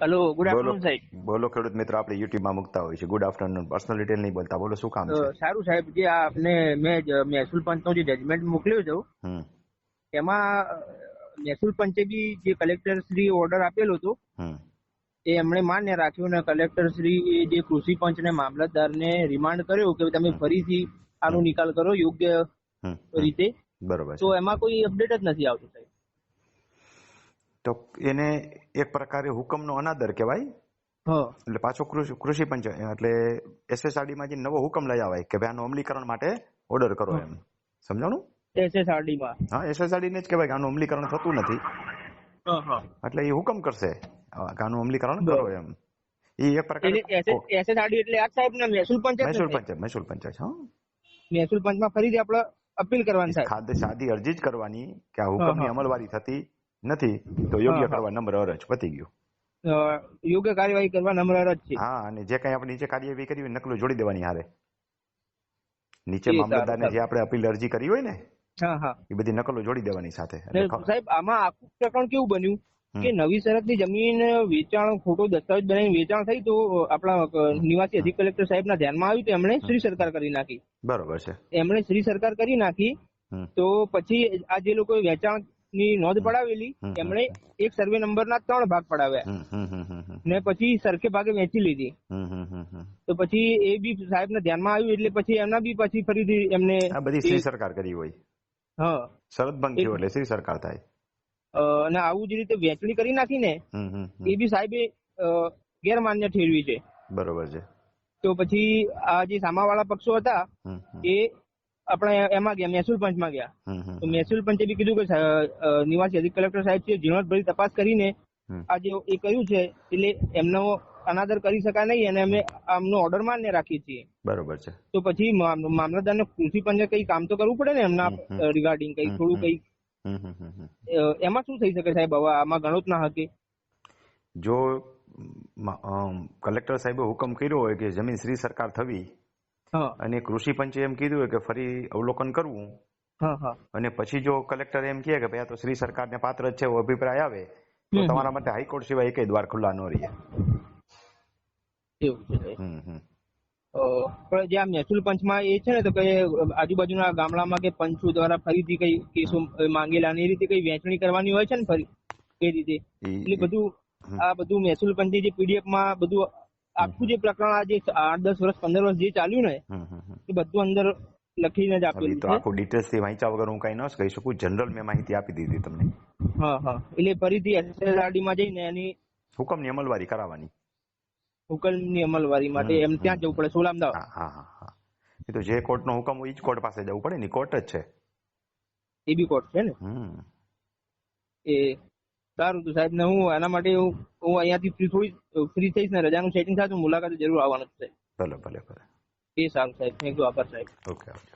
Hello good afternoon સાહેબ. બોલો ખેડૂત મિત્ર આપણે યુટ્યુબમાં મુકતા હોય છે ગુડ આફ્ટરનૂન પર્સનલ ડિટેલ નહીં બોલતા. બોલો શું કામ છે? સારું સાહેબ જે આપને મેં મહેસૂલ પંચનો જે જજમેન્ટ મોકલ્યો છે એમાં મહેસૂલ પંચે બી જે કલેક્ટર શ્રી ઓર્ડર આપેલો હતો એ એમણે માન્ય રાખ્યું ને કલેક્ટર શ્રી જે કૃષિ પંચને મામલતદારને રિમાન્ડ કર્યો કે તમે ફરીથી આનો નિકાલ કરો યોગ્ય રીતે. બરોબર તો એમાં કોઈ અપડેટ જ નથી આવતું. તો એને એક પ્રકારે હુકમનો અનાદર કહેવાય. એટલે પાછો કૃષિ કૃષિ પંચ એટલે એસએસઆરડી માં જે નવો હુકમ લઈ આવાય કે ભાઈ આનું અમલીકરણ માટે ઓર્ડર કરો એમ. સમજાણું? એસએસઆરડી માં હા એસએસઆરડી ને જ કહેવાય કે આનું અમલીકરણ થતું નથી. એટલે એ હુકમ કરશે કે આનું અમલીકરણ કરો એમ. એ એક પ્રકારે એસએસઆરડી એટલે આ સાહેબ ને મહેસૂલ પંચ મહેસૂલ સાહેબ? પંચ મહેસૂલ પંચ છે હા. મહેસૂલ પંચમાં ફરીથી આપણે અપીલ કરવાની સાહેબ. સાદી અરજી જ કરવાની કે આ હુકમની ની અમલવારી થતી નથી. તો યોગ્ય. કરવા નમ્ર અરજ પતી ગયું. યોગ્ય કાર્યવાહી કરવા નમ્ર અરજ છે. હા અને જે કઈ આપણે નીચે કાર્યવાહી કરી હોય નકલો જોડી દેવાની હારે. નીચે મામલતદારને જે આપણે અપીલ અરજી કરી હોય ને હા હા. એ બધી નકલો જોડી દેવાની સાથે. સાહેબ આમાં આખું પ્રકરણ કેવું બન્યું? કે નવી સરહદની જમીન વેચાણ ખોટો દસ્તાવેજ બનાવીને વેચાણ થઈ તો આપણા નિવાસી અધિક કલેક્ટર સાહેબના ધ્યાનમાં આવ્યું તો એમણે શ્રી સરકાર કરી નાખી. બરોબર છે. એમણે શ્રી સરકાર કરી નાખી તો પછી આ જે લોકોએ વેચાણની નોંધ પડાવેલી. એમણે એક સર્વે નંબરના ત્રણ ભાગ પડાવ્યા. ને પછી સરખે ભાગે વેચી લીધી. તો પછી એ બી સાહેબના ધ્યાનમાં આવ્યું એટલે પછી એમના બી પછી ફરીથી એમને આ બધી શ્રી સરકાર કરી હોય. હા. શરત ભંગ થયો એટલે શ્રી સરકાર થાય. અને આવું જ રીતે વેચણી કરી નાખી ને. એ બી સાહેબે ગેરમાન્ય ઠેરવી છે. બરોબર છે. તો પછી આ જે સામાવાળા પક્ષો હતા એ આપણે એમાં ગયા મહેસૂલ પંચમાં ગયા. તો મહેસૂલ પંચે બી કીધું કે નિવાસી અધિક કલેક્ટર સાહેબ છે ઝીણવટભરી તપાસ કરીને. આ જે એ કર્યું છે એટલે એમનો અનાદર કરી શકાય નહીં અને અમે આમનો ઓર્ડર માન્ય રાખીએ છીએ. બરોબર છે. તો પછી મામ- મામલતદારને કૃષિ પંચે કઈ કામ તો કરવું પડે ને એમના. રિગાર્ડિંગ કઈ થોડું કઈ? એમાં શું થઈ શકે સાહેબ? હવે આમાં ઘણો જ ના હકે. જો કલેક્ટર સાહેબે હુકમ કર્યો હોય કે જમીન શ્રી સરકાર થવી અને કૃષિ પંચે એમ કીધું કે ફરી અવલોકન કરવું. અને પછી જો કલેક્ટર એમ કહે કે ભાઈ આ તો શ્રી સરકારને પાત્ર જ છે એવો અભિપ્રાય આવે તો તમારા માટે હાઈકોર્ટ સિવાય એકેય દ્વાર ખુલ્લા ન રહે. પણ જે આ મહેસૂલ પંચમાં એ છે ને તો કે આજુબાજુના ગામડામાં કે પંચો દ્વારા ફરીથી કઈ કેસો માંગેલા એ રીતે કઈ વહેંચણી કરવાની હોય છે ને ફરી? એ રીતે? એટલે બધું આ બધું મહેસૂલ પંચે જે પીડીએફમાં બધું આખું જે પ્રકરણ આ જે આઠ દસ વર્ષ પંદર વર્ષ જે ચાલ્યું ને. એ બધું અંદર લખીને જ આપેલું તો આખું ડિટેલ્સથી વાંચ્યા વગર હું કઈ ન કહી શકું. જનરલ મેં માહિતી આપી દીધી તમને. હા હા. એટલે ફરીથી એસએસઆરડી માં જઈને એની હુકમની અમલવારી કરાવવાની. હુકમની અમલવારી માટે એમ ત્યાં જવું પડે સોલા અમદાવાદ હા હા હા. એ તો જે કોર્ટનો હુકમ હોય એ જ કોર્ટ પાસે જવું પડે ને કોર્ટ જ છે. એ બી કોર્ટ છે ને? હમ. એ સારું તો સાહેબ ને હું એના માટે હું હું અહીંયાથી ફ્રી થોડી ફ્રી થઈશ ને રજાનું સેટિંગ થાય તો મુલાકાત જરૂર આવવાનું છે. ભલે ભલે ભલે. એ સારું સાહેબ થેન્ક યુ આભાર સાહેબ. Okay okay